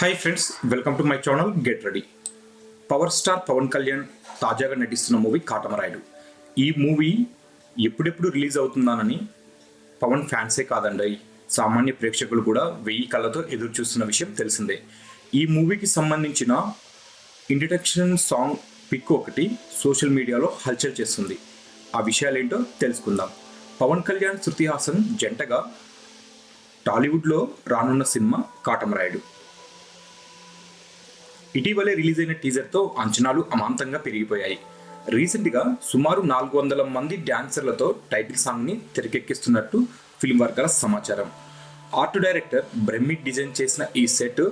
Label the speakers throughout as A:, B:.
A: Hi friends welcome to my channel get ready power star Pawan Kalyan తాజాగా నటిస్తున్న movie Katamarayudu. ఈ movie ఎప్పుడెప్పుడు release అవుతుందానని Pawan ఫ్యాన్సే కాదండి. సామాన్య ప్రేక్షకులు కూడా వెయ్యి కళ్ళతో ఎదురు చూస్తున్న విషయం తెలిసిందే. ఈ మూవీకి సంబంధించిన ఇంట్రడక్షన్ సాంగ్ పిక్ ఒకటి సోషల్ మీడియాలో హల్చల్ చేస్తుంది. ఆ విషయాలేంటో తెలుసుకుందాం. పవన్ కళ్యాణ్ శృతి హాసన్ జంటగా టాలీవుడ్లో రానున్న సినిమా కాటమరాయుడు. ఇటీవలే రిలీజ్ అయిన టీజర్తో అంచనాలు అమాంతంగా పెరిగిపోయాయి. రీసెంట్గా సుమారు నాలుగు వందల మంది డ్యాన్సర్లతో టైటిల్ సాంగ్ని తెరకెక్కిస్తున్నట్టు ఫిల్మ్ వర్గాల సమాచారం. ఆర్ట్ డైరెక్టర్ బ్రహ్మి డిజైన్ చేసిన ఈ సెట్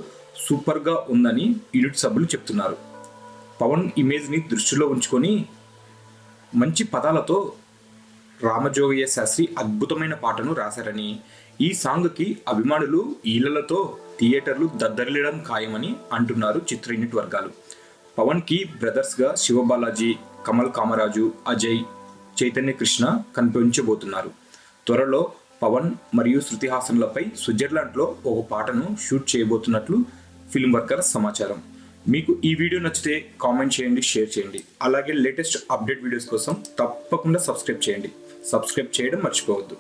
A: సూపర్గా ఉందని యూనిట్ సభ్యులు చెప్తున్నారు. పవన్ ఇమేజ్ని దృష్టిలో ఉంచుకొని మంచి పదాలతో రామజోగయ్య శాస్త్రి అద్భుతమైన పాటను రాశారని ఈ సాంగ్కి అభిమానులు ఈలలతో థియేటర్లు దద్దరిల్లడం ఖాయమని అంటున్నారు చిత్ర యూనిట్ వర్గాలు పవన్కి బ్రదర్స్గా శివబాలాజీ కమల్ కామరాజు అజయ్ చైతన్య కృష్ణ కనిపించబోతున్నారు. త్వరలో పవన్ మరియు శృతి హాసన్లపై స్విట్జర్లాండ్లో ఒక పాటను షూట్ చేయబోతున్నట్లు ఫిల్మ్ వర్కర్ సమాచారం. మీకు ఈ వీడియో నచ్చితే కామెంట్ చేయండి షేర్ చేయండి. అలాగే లేటెస్ట్ అప్డేట్ వీడియోస్ కోసం తప్పకుండా సబ్స్క్రైబ్ చేయండి. సబ్స్క్రైబ్ చేయడం మర్చిపోవద్దు.